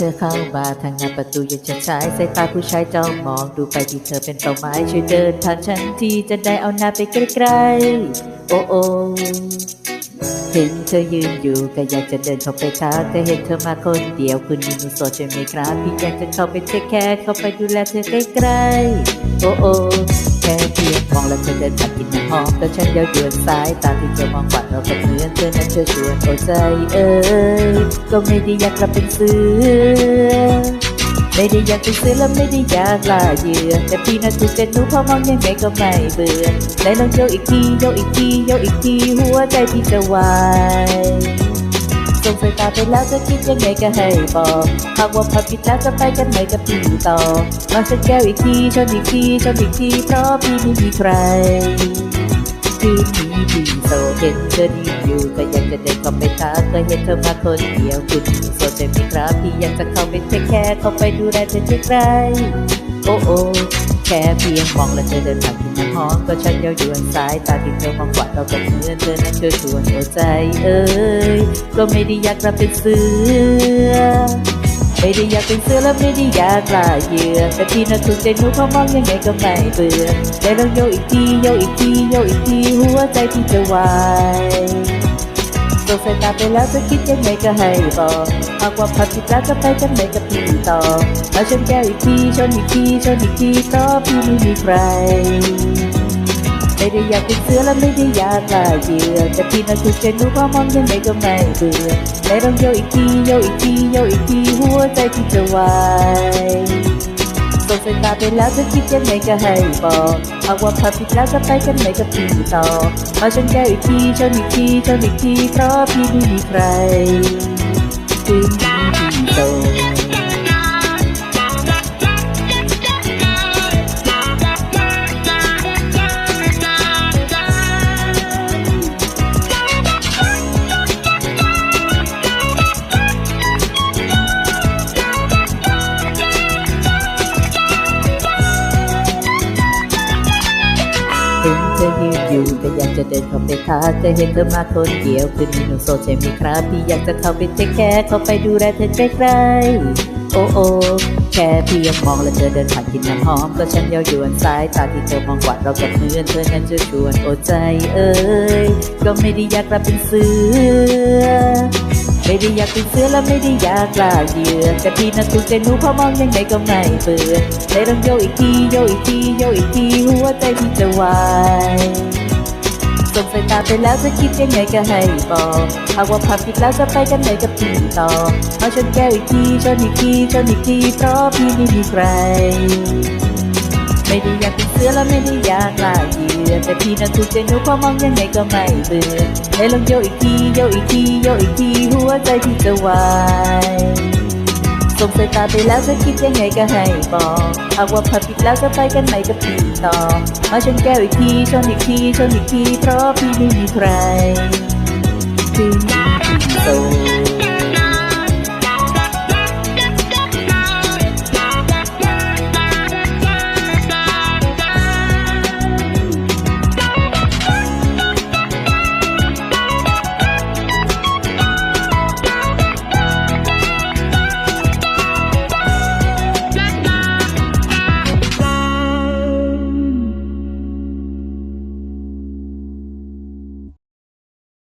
เธอเข้ามาทางหน้าประตูยังจะใช้สายตาผู้ชายจ้องมองดูไปที่เธอเป็นเป้าหมายช่วยเดินผ่านฉันที่จะได้เอาหน้าไปใกล้ๆโอ้โอเห็นเธอยืนอยู่ก็อยากจะเดินเข้าไปทักแต่เห็นเธอมาคนเดียวคุณมีหนูโสดใช่ไหมครับพี่อยากจะเข้าไปเทคแคร์เข้าไปดูแลเธอใกล้ๆโอ้โอ ค่เพียงมองแล้วเธอเดินผ่านกินน้ำหอมแต่ฉันเย้ายวนสายตาที่เธอมองกวาดเราก็เหมือนเธอนั้นเธอชวนโอ้ใจเอ้ยก็ไม่ได้อยากกลับเป็นเสือไม่ได้อยากเป็นเสือและไม่ได้อยากลาเหยื่อแต่พี่น่ะถูกเจ็ดหนูพอมองยังไงก็ไม่เบื่อไหนลองโยกอีกทีโยกอีกทีโยกอีกทีหัวใจพี่จะวาย ส่งสายตาไปแล้วจะคิดยังไงก็ให้บอกหากว่าพับผิดแล้วจะไปกันไหนกับพี่ต่อมาสักแก้วอีกทีชนอีกทีชนอีกทีเพราะพี่ไม่มีใครคืนนี้พี่โสดเห็นเธอดีอยู่ก็อยากจะเดินเข้าไปทักก็เห็นเธอมาคนเดียวคุณโสดใช่ไหมครับพี่ยากจะเข้าไปเทคแคร์เข้าไปดูแลเธอใกล้ๆโอ้โอ้ แค่เพียงมองแล้วเธอเดินผ่านที่น้ำหอมก็ฉันเย้ายวนสายตาที่เธอมองกวาดเราก็เหมือนเธอนั้นเธอชวนหัวใจเอ้ยก็ไม่ได้อยากกลับเป็นเสือไม่ได้อยากเป็นเสือและไม่ได้อยากลาเหยื่อแต่พี่น่ะถูกใจหนูเพรามองยังไงก็ไม่เบื่อได้ลองโยอีกทีโยอีกทีโยอีกทีหัวใจที่จะวาย ส่งสายตาไปแล้วจะคิดยังไงก็ให้บอกหากว่าพัดผิดแล้วจะไปกันไหนกับพี่ต่อเอาชนแก้วอีกทีชนอีกทีชนอีกทีเพราะพี่ไม่มีใครไม่ได้อยากเป็นเสือและไม่ได้อยากลาเหยื่อแต่พี่น่ะถูกใจหนูเพราะมองยังไงก็ไม่เบื่อได้ลองโยอีกทีโยอีกทีโยอีกทีหัวใจที่จะวาย ส่งสายตาไปแล้วจะคิดยังไงก็ให้บอกหากว่าพับผิดแล้วจะไปกันไหนกับพี่ต่อ มาชนแก้วอีกทีชนอีกทีชนอีกทีเพราะพี่ไม่มีใครคืน เธอยืนอยู่ก็อยากจะเดินเข้าไปทักแต่เห็นเธอมาคนเดียวคืนนี้หนูโสดใช่ไหมครับพี่อยากจะเข้าไปเทคแคร์เข้าไปดูแลเธอใกล้ๆโอ้โอ้แค่เพียงมองแล้วเธอเดินผ่านกินน้ำหอมก็ฉันเย้ายวนสายตาที่เธอมองกวาดเรากับเหมือนเธอนั้นจะชวนโอ้ใจเอ้ยก็ไม่ได้อยากกลับเป็นเสือ ไม่ได้อยากเป็นเสือและไม่ได้อยากลาเหยื่อแต่พี่น่ะถูกใจหนูพราะมองยังไงก็ไม่เบื่อได้องโยอีกทีโยอีกทีโยอีกทีหัวใจที่จะวายส่งสายตาไปแล้วจะคิดยังไงก็ให้บอกหากว่าพับผิดแล้วจะไปกันไหนกับพี่ต่อมาชนแก้วอีกทีชนอีกทีชนอีกทีเพราะพี่ไม่มีใคร ไม่ได้อยากเป็นเสือและไม่ได้อยากลาเหยื่อ แต่พี่น่ะถูกใจหนูเพราะมองยังไงก็ไม่เบื่อได้ลองโยอีกทีโยอีกทีโยอีกทีหัวใจที่จะวายส่งสายตาไปแล้วจะคิดยังไงก็ให้บอกหากว่าพับผิดแล้วจะไปกันไหนกับพี่ต่อ มาชนแก้วอีกทีชนอีกทีชนอีกทีเพราะพี่ไม่มีใครคืนนี้พี่โสด